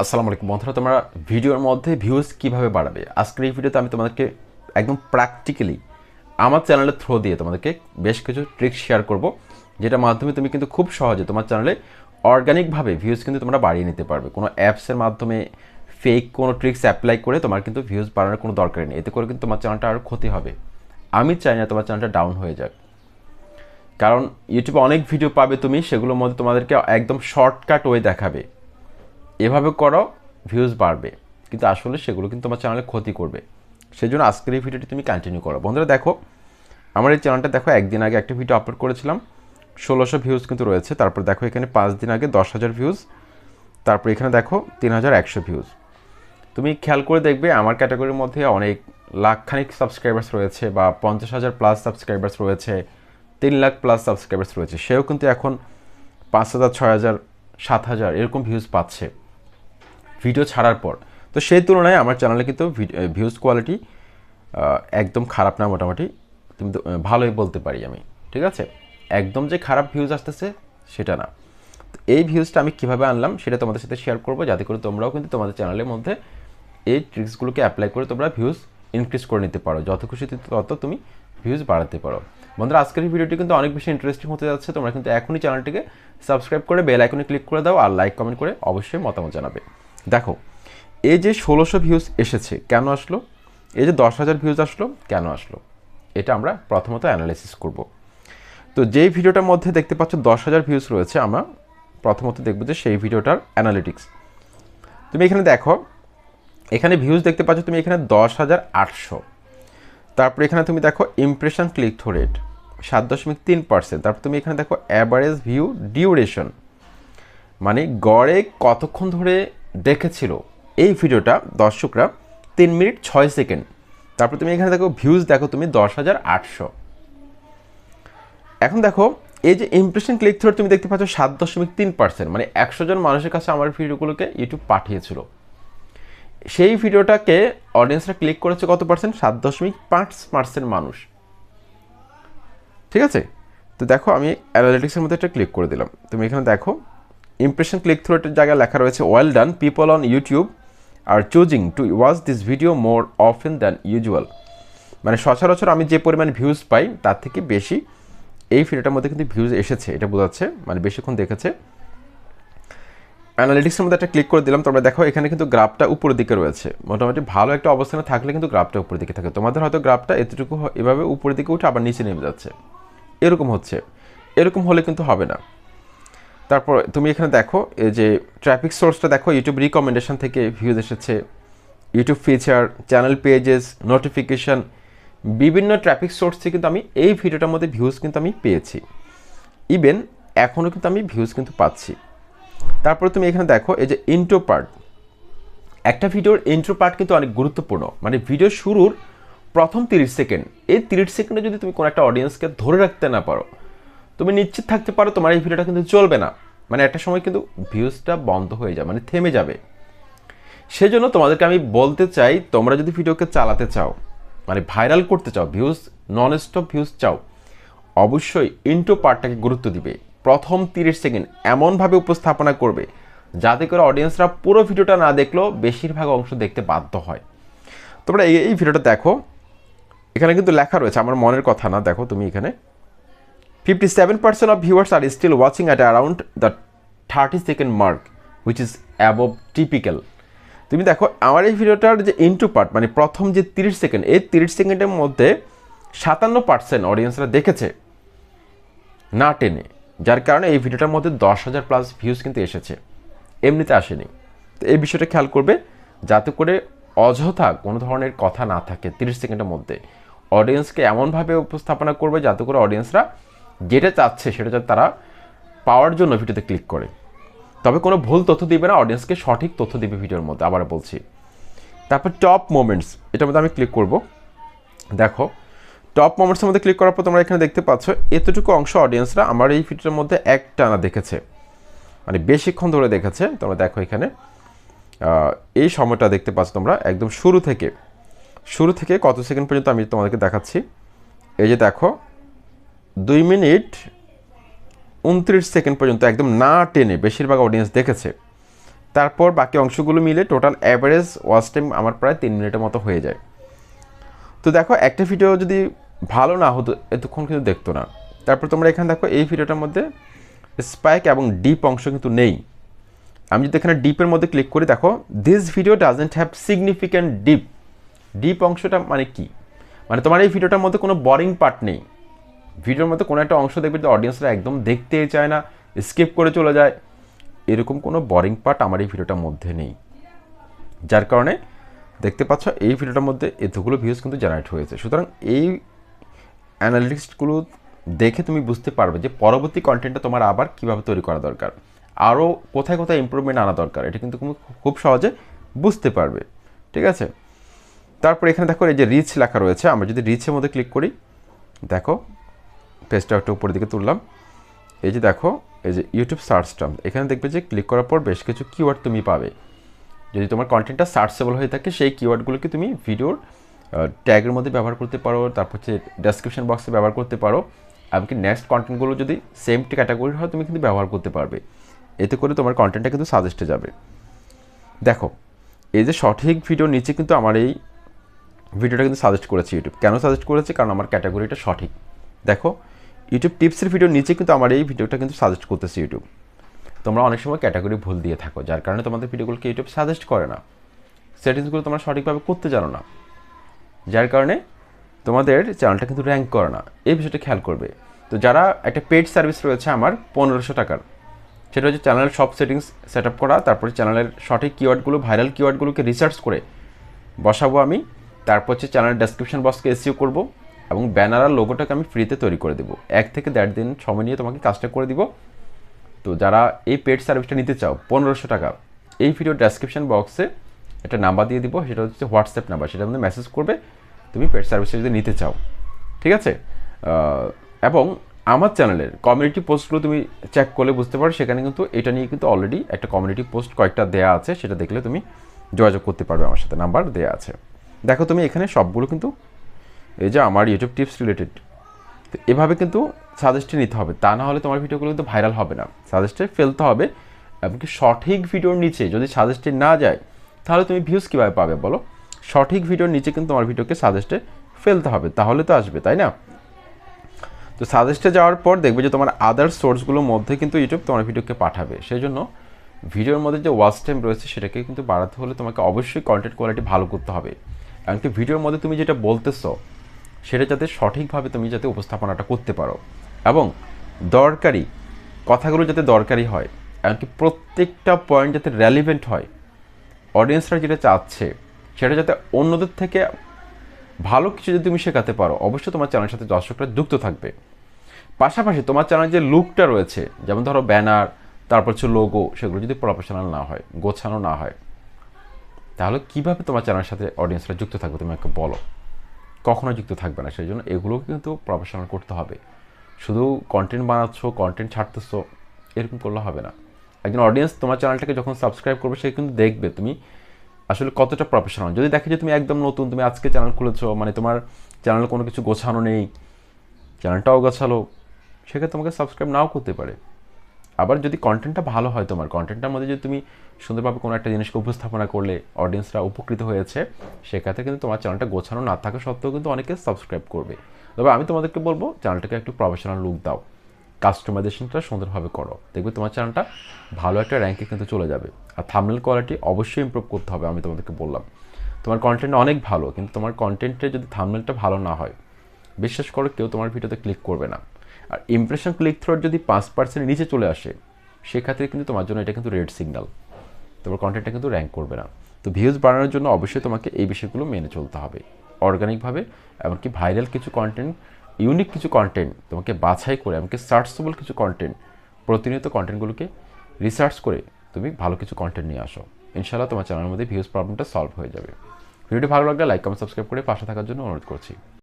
আসসালামু আলাইকুম বন্ধুরা, তোমরা ভিডিওর মধ্যে ভিউজ কীভাবে বাড়াবে? আজকের এই ভিডিওতে আমি তোমাদেরকে একদম প্র্যাকটিক্যালি আমার চ্যানেলের থ্রো দিয়ে তোমাদেরকে বেশ কিছু ট্রিক্স শেয়ার করব, যেটার মাধ্যমে তুমি কিন্তু খুব সহজে তোমার চ্যানেলে অর্গানিকভাবে ভিউজ কিন্তু তোমরা বাড়িয়ে নিতে পারবে। কোনো অ্যাপসের মাধ্যমে ফেক কোনো ট্রিক্স অ্যাপ্লাই করে তোমার কিন্তু ভিউজ বাড়ানোর কোনো দরকার নেই। এতে করে কিন্তু তোমার চ্যানেলটা আরও ক্ষতি হবে। আমি চাই না তোমার চ্যানেলটা ডাউন হয়ে যাক। কারণ ইউটিউবে অনেক ভিডিও পাবে তুমি, সেগুলোর মধ্যে তোমাদেরকে একদম শর্টকাট ওয়ে দেখাবে। এভাবে করো ভিউজ বাড়বে। কিন্তু আসলে সেগুলো কিন্তু তোমার চ্যানেলে ক্ষতি করবে। সেই জন্য আজকের এই ভিডিওটি তুমি কন্টিনিউ করো। বন্ধুরা দেখো, আমার এই চ্যানেলটা দেখো, একদিন আগে একটা ভিডিও আপলোড করেছিলাম। ষোলোশো ভিউজ কিন্তু রয়েছে। তারপর দেখো এখানে পাঁচ দিন আগে দশ হাজার ভিউজ তারপর এখানে দেখো তিন হাজার একশো ভিউজ তুমি খেয়াল করে দেখবে, আমার ক্যাটাগরির মধ্যে অনেক লাখখানিক সাবস্ক্রাইবার্স রয়েছে বা পঞ্চাশ হাজার প্লাস সাবস্ক্রাইবার্স রয়েছে, তিন লাখ প্লাস সাবস্ক্রাইবার্স রয়েছে। সেও কিন্তু এখন পাঁচ হাজার, ছয় হাজার, সাত হাজার এরকম ভিউজ পাচ্ছে। ভিডিও ছাড়ার পর। তো সেই তুলনায় আমার চ্যানেলে কিন্তু ভিউজ কোয়ালিটি একদম খারাপ না মোটামুটি। কিন্তু ভালোই বলতে পারি আমি, ঠিক আছে? একদম যে খারাপ ভিউজ আসতেছে, সেটা না। এই ভিউজটা আমি কীভাবে আনলাম, সেটা তোমাদের সাথে শেয়ার করব। যাতে করে তোমরাও কিন্তু তোমাদের চ্যানেলের মধ্যে এই ট্রিক্সগুলোকে অ্যাপ্লাই করে তোমরা ভিউজ ইনক্রিজ করে নিতে পারো। যত খুশি তত তুমি ভিউজ বাড়াতে পারো। বন্ধুরা, আজকের ভিডিওটি কিন্তু অনেক বেশি ইন্টারেস্টিং হতে যাচ্ছে। তোমরা কিন্তু এখনই চ্যানেলটিকে সাবস্ক্রাইব করে বেল আইকনে ক্লিক করে দাও আর লাইক কমেন্ট করে অবশ্যই মতামত জানাবে। দেখো, এই যে ষোলোশো ভিউজ এসেছে, কেন আসলো? এই যে দশ হাজার ভিউজ আসলো, কেন আসলো? এটা আমরা প্রথমত অ্যানালাইসিস করব। তো যেই ভিডিওটার মধ্যে দেখতে পাচ্ছ দশ হাজার ভিউজ রয়েছে, আমরা প্রথমত দেখব যে সেই ভিডিওটার অ্যানালিটিক্স তুমি এখানে দেখো, এখানে ভিউজ দেখতে পাচ্ছ তুমি এখানে দশ হাজার আটশো। তারপর এখানে তুমি দেখো ইমপ্রেশন ক্লিক থ্রু রেট সাত দশমিক তিন পার্সেন্ট তারপর তুমি এখানে দেখো অ্যাভারেজ ভিউ ডিউরেশন মানে গড়ে কতক্ষণ ধরে দেখেছিল। এই ভিডিওটা দর্শকরা তিন মিনিট ছয় সেকেন্ড। তারপর তুমি এখানে দেখো ভিউজ দেখো তুমি দশ হাজার আটশো। এখন দেখো, এই যে ইমপ্রেশন ক্লিক থ্রু তুমি দেখতে পাচ্ছ সাত দশমিক তিন পার্সেন্ট মানে একশো জন মানুষের কাছে আমার ভিডিওগুলোকে ইউটিউব পাঠিয়েছিল। সেই ভিডিওটাকে অডিয়েন্সরা ক্লিক করেছে কত পার্সেন্ট সাত দশমিক পাঁচ পার্সেন্ট মানুষ। ঠিক আছে? তো দেখো, আমি অ্যানালিটিক্সের মধ্যে একটা ক্লিক করে দিলাম। তুমি এখানে দেখো ইমপ্রেশন ক্লিক থ্রু এর জায়গায় লেখা রয়েছে well done people on YouTube are choosing to watch this video more often than usual মানে সচরাচর আমি যে পরিমাণ ভিউজ পাই, তার থেকে বেশি এই ভিডিওটার মধ্যে কিন্তু ভিউজ এসেছে, এটা বোঝাচ্ছে মানে বেশিক্ষণ দেখেছে। অ্যানালিটিক্সের মধ্যে একটা ক্লিক করে দিলাম, তোমরা দেখো, এখানে কিন্তু গ্রাফটা উপরের দিকে রয়েছে। মোটামুটি ভালো একটা অবস্থানে থাকলে কিন্তু গ্রাফটা উপরের দিকে থাকে। তোমাদের হয়তো গ্রাফটা এতটুকু এভাবে উপরের দিকে উঠে আবার নিচে নেমে যাচ্ছে। এরকম হচ্ছে। এরকম হলে কিন্তু হবে না। তারপর তুমি এখানে দেখো, এই যে ট্রাফিক সোর্সটা দেখো ইউটিউব রিকমেন্ডেশন থেকে ভিউজ এসেছে YouTube feature channel pages notification বিভিন্ন ট্রাফিক সোর্স থেকে কিন্তু আমি এই ভিডিওটার মধ্যে ভিউজ কিন্তু আমি পেয়েছি। ইভেন এখনও কিন্তু আমি ভিউজ কিন্তু পাচ্ছি। তারপরে তুমি এখানে দেখো, এই যে ইন্ট্রো পার্ট একটা ভিডিওর ইন্ট্রো পার্ট কিন্তু অনেক গুরুত্বপূর্ণ। মানে ভিডিও শুরুর প্রথম তিরিশ সেকেন্ড। এই তিরিশ সেকেন্ডে যদি তুমি কোনো একটা অডিয়েন্সকে ধরে রাখতে না পারো তুমি নিশ্চিত থাকতে পারো তোমার এই ভিডিওটা কিন্তু চলবে না। মানে একটা সময় কিন্তু ভিউজটা বন্ধ হয়ে যাবে মানে থেমে যাবে। সেজন্য তোমাদেরকে আমি বলতে চাই, তোমরা যদি ভিডিওকে চালাতে চাও মানে ভাইরাল করতে চাও ভিউজ নন স্টপ ভিউজ চাও, অবশ্যই ইন্ট্রো পার্টটাকে গুরুত্ব দিবে। প্রথম তিরিশ সেকেন্ড এমনভাবে উপস্থাপনা করবে, যাতে করে অডিয়েন্সরা পুরো ভিডিওটা না দেখলেও বেশিরভাগ অংশ দেখতে বাধ্য হয়। তোমরা এই এই ভিডিওটা দেখো। এখানে কিন্তু লেখা রয়েছে, আমার মনের কথা না, দেখো তুমি এখানে। Fifty seven percent of viewers are still watching at around the thirty second mark which is above typical তুমি দেখো, আমার এই ভিডিওটার যে ইন্টু পার্ট মানে প্রথম যে তিরিশ সেকেন্ড এই তিরিশ সেকেন্ডের মধ্যে সাতান্ন পার্সেন্ট অডিয়েন্সরা দেখেছে, না টেনে, যার কারণে এই ভিডিওটার মধ্যে দশ হাজার প্লাস ভিউজ কিন্তু এসেছে, এমনিতে আসেনি। তো এই বিষয়টা খেয়াল করবে, যাতে করে অযথা কোনো ধরনের কথা না থাকে তিরিশ সেকেন্ডের মধ্যে। অডিয়েন্সকে এমনভাবে উপস্থাপনা করবে, যাতে করে অডিয়েন্সরা যেটা চাচ্ছে সেটা যাতে তারা পাওয়ার জন্য ভিডিওতে ক্লিক করে। তবে কোনো ভুল তথ্য দিবে না অডিয়েন্সকে সঠিক তথ্য দিবে ভিডিওর মধ্যে আবার বলছি। তারপর টপ মোমেন্টস এটার মধ্যে আমি ক্লিক করব। দেখো টপ মোমেন্টসের মধ্যে ক্লিক করার পর তোমরা এখানে দেখতে পাচ্ছ, এতটুকু অংশ অডিয়েন্সরা আমার এই ভিডিওর মধ্যে এক টানা দেখেছে। মানে বেশিক্ষণ ধরে দেখেছে। তোমরা দেখো এখানে এই সময়টা দেখতে পাচ্ছ তোমরা একদম শুরু থেকে। শুরু থেকে কত সেকেন্ড পর্যন্ত আমি তোমাদেরকে দেখাচ্ছি। এই যে দেখো দুই মিনিট উনত্রিশ সেকেন্ড পর্যন্ত একদম না টেনে বেশিরভাগ অডিয়েন্স দেখেছে। তারপর বাকি অংশগুলো মিলে টোটাল অ্যাভারেজ ওয়াচ টাইম আমার প্রায় তিন মিনিটের মতো হয়ে যায়। তো দেখো, একটা ভিডিও যদি ভালো না হতো, এতক্ষণ কিন্তু দেখতো না। তারপর তোমরা এখানে দেখো, এই ভিডিওটার মধ্যে স্পাইক এবং ডিপ অংশ কিন্তু নেই। আমি যদি এখানে ডিপের মধ্যে ক্লিক করি, দেখো this video doesn't have significant dip dip অংশটা মানে কি? মানে তোমার এই ভিডিওটার মধ্যে কোনো বরিং পার্ট নেই। ভিডিওর মধ্যে কোনো একটা অংশ দেখবে যে অডিয়েন্সরা একদম দেখতেই চায় না স্কিপ করে চলে যায়। এরকম কোনো বরিং পার্ট আমার এই ভিডিওটার মধ্যে নেই। যার কারণে দেখতে পাচ্ছ এই ভিডিওটার মধ্যে এতগুলো ভিউজ কিন্তু জেনারেট হয়েছে। সুতরাং এই অ্যানালিটিক্সগুলো দেখে তুমি বুঝতে পারবে যে পরবর্তী কন্টেন্টটা তোমার আবার কীভাবে তৈরি করা দরকার। আরও কোথায় কোথায় ইম্প্রুভমেন্ট আনা দরকার, এটা কিন্তু তুমি খুব সহজে বুঝতে পারবে। ঠিক আছে? তারপর এখানে দেখো এই যে রিচ লেখা রয়েছে। আমরা যদি রিচের মধ্যে ক্লিক করি, দেখো পেজটা একটু উপরের দিকে তুললাম। এই যে দেখো, এই যে ইউটিউব সার্চ টার্ম এখানে দেখবে যে ক্লিক করার পর বেশ কিছু কিওয়ার্ড তুমি পাবে। যদি তোমার কন্টেন্টটা সার্চেবল হয়ে থাকে, সেই কিওয়ার্ডগুলোকে তুমি ভিডিওর ট্যাগের মধ্যে ব্যবহার করতে পারো, তারপর হচ্ছে ডেসক্রিপশন বক্সে ব্যবহার করতে পারো। এমনকি নেক্সট কন্টেন্টগুলো যদি সেম ক্যাটাগরির হয়, তুমি কিন্তু ব্যবহার করতে পারবে। এতে করে তোমার কন্টেন্টটা কিন্তু সাজেস্টে যাবে। দেখো, এই যে সঠিক ভিডিওর নিচে কিন্তু আমার এই ভিডিওটা কিন্তু সাজেস্ট করেছে ইউটিউব কেন সাজেস্ট করেছে? কারণ আমার ক্যাটাগরিটা সঠিক। দেখো ইউটিউব টিপসের ভিডিওর নিচে কিন্তু আমার এই ভিডিওটা কিন্তু সাজেস্ট করতেছে ইউটিউব তোমরা অনেক সময় ক্যাটাগরি ভুল দিয়ে থাকো, যার কারণে তোমাদের ভিডিওগুলোকে ইউটিউব সাজেস্ট করে না। সেটিংসগুলো তোমরা সঠিকভাবে করতে জানো না। যার কারণে তোমাদের চ্যানেলটা কিন্তু র্যাঙ্ক করে না। এই বিষয়টা খেয়াল করবে। তো যারা একটা পেড সার্ভিস রয়েছে আমার, পনেরোশো টাকার, সেটা হচ্ছে চ্যানেলের সব সেটিংস সেট আপ করা, তারপরে চ্যানেলের সঠিক কিওয়ার্ডগুলো ভাইরাল কিওয়ার্ডগুলোকে রিসার্চ করে বসাবো আমি। তারপর হচ্ছে চ্যানেলের ডেসক্রিপশন বক্সকে এসিও করব। এবং ব্যানার আর লোগোটাকে আমি ফ্রিতে তৈরি করে দেবো। এক থেকে দেড় দিন সময় নিয়ে তোমাকে কাজটা করে দিব। তো যারা এই পেড সার্ভিসটা নিতে চাও, পনেরোশো টাকা, এই ভিডিও ডেসক্রিপশন বক্সে একটা নাম্বার দিয়ে দিব, সেটা হচ্ছে হোয়াটসঅ্যাপ নাম্বার সেটা মধ্যে মেসেজ করবে, তুমি পেড সার্ভিসটা যদি নিতে চাও। ঠিক আছে? এবং আমার চ্যানেলের কমিউনিটি পোস্টগুলো তুমি চেক করলে বুঝতে পারো, সেখানে কিন্তু এটা নিয়ে কিন্তু অলরেডি একটা কমিউনিটি পোস্ট কয়েকটা দেওয়া আছে, সেটা দেখলে তুমি যোগাযোগ করতে পারবে আমার সাথে নাম্বার দেওয়া আছে। দেখো তুমি এখানে সবগুলো কিন্তু এই যে আমার ইউটিউব টিপস রিলেটেড তো এভাবে কিন্তু সাজেস্টে নিতে হবে। তা না হলে তোমার ভিডিওগুলো কিন্তু ভাইরাল হবে না। সাজেস্টে ফেলতে হবে, এমনকি সঠিক ভিডিওর নিচে যদি সাজেস্টে না যায়, তাহলে তুমি ভিউজ কীভাবে পাবে বলো? সঠিক ভিডিওর নিচে কিন্তু তোমার ভিডিওকে সাজেস্টে ফেলতে হবে, তাহলে তো আসবে, তাই না? তো সাজেস্টে যাওয়ার পর দেখবে যে তোমার আদার সোর্সগুলোর মধ্যে কিন্তু ইউটিউব তোমার ভিডিওকে পাঠাবে। সেই জন্য ভিডিওর মধ্যে যে ওয়াচ টাইম রয়েছে সেটাকে কিন্তু বাড়াতে হলে তোমাকে অবশ্যই কন্টেন্ট কোয়ালিটি ভালো করতে হবে। এমনকি ভিডিওর মধ্যে তুমি যেটা বলতেছো সেটা যাতে সঠিকভাবে তুমি যাতে উপস্থাপনাটা করতে পারো। এবং দরকারি, কথাগুলো যাতে দরকারি হয়, এমনকি প্রত্যেকটা পয়েন্ট যাতে র্যালিভেন্ট হয় অডিয়েন্সরা যেটা চাচ্ছে, সেটা যাতে অন্যদের থেকে ভালো কিছু যদি তুমি শেখাতে পারো, অবশ্যই তোমার চ্যানেলের সাথে দর্শকরা যুক্ত থাকবে। পাশাপাশি তোমার চ্যানেলের যে লুকটা রয়েছে, যেমন ধরো ব্যানার তারপর হচ্ছে লোগো সেগুলো যদি প্রফেশনাল না হয়, গোছানো না হয়, তাহলে কীভাবে তোমার চ্যানেলের সাথে অডিয়েন্সরা যুক্ত থাকবে, তুমি একটা বলো। কখনো যুক্ত থাকবে না, সেই জন্য এগুলোও কিন্তু প্রফেশনাল করতে হবে। শুধু কন্টেন্ট বানাচ্ছ কন্টেন্ট ছাড়তেছো, এরকম করলে হবে না। একজন অডিয়েন্স তোমার চ্যানেলটাকে যখন সাবস্ক্রাইব করবে, সে কিন্তু দেখবে তুমি আসলে কতটা প্রফেশনাল যদি দেখে যে তুমি একদম নতুন, তুমি আজকে চ্যানেল খুলেছো মানে তোমার চ্যানেলে কোনো কিছু গোছানো নেই চ্যানেলটাও গোছালো, সেক্ষেত্রে তোমাকে সাবস্ক্রাইব নাও করতে পারে। আবার যদি কন্টেন্টটা ভালো হয় তোমার কন্টেন্টটার মধ্যে যদি তুমি সুন্দরভাবে কোনো একটা জিনিসকে উপস্থাপনা করলে অডিয়েন্সরা উপকৃত হয়েছে, সেক্ষেত্রে কিন্তু তোমার চ্যানেলটা গোছানো না থাকা সত্ত্বেও কিন্তু অনেকে সাবস্ক্রাইব করবে। তবে আমি তোমাদেরকে বলব চ্যানেলটাকে একটু প্রফেশনাল লুক দাও। কাস্টমাইজেশনটা সুন্দরভাবে করো। দেখবে তোমার চ্যানেলটা ভালো একটা র্যাঙ্কে কিন্তু চলে যাবে। আর থামনেল কোয়ালিটি অবশ্যই ইম্প্রুভ করতে হবে আমি তোমাদেরকে বললাম। তোমার কন্টেন্ট অনেক ভালো, কিন্তু তোমার কন্টেন্টে যদি থামনেলটা ভালো না হয়, বিশ্বাস করো কেউ তোমার ভিডিওতে ক্লিক করবে না। আর ইমপ্রেশন ক্লিক থ্রোর যদি পাঁচ পার্সেন্ট নিচে চলে আসে, সেক্ষেত্রে কিন্তু তোমার জন্য এটা কিন্তু রেড সিগন্যাল তোমার কন্টেন্টটা কিন্তু র্যাঙ্ক করবে না। তো ভিউজ বাড়ানোর জন্য অবশ্যই তোমাকে এই বিষয়গুলো মেনে চলতে হবে। অর্গানিকভাবে এমনকি ভাইরাল কিছু কন্টেন্ট ইউনিক কিছু কন্টেন্ট তোমাকে বাছাই করে, এমনকি সার্চেবল কিছু কন্টেন্ট প্রতিনিয়ত কন্টেন্টগুলোকে রিসার্চ করে তুমি ভালো কিছু কন্টেন্ট নিয়ে আসো। ইনশাআল্লাহ তোমার চ্যানেলের মধ্যে ভিউজ প্রবলেমটা সলভ হয়ে যাবে। ভিডিওটি ভালো লাগলে লাইক কমেন্ট সাবস্ক্রাইব করে পাশে থাকার জন্য অনুরোধ করছি।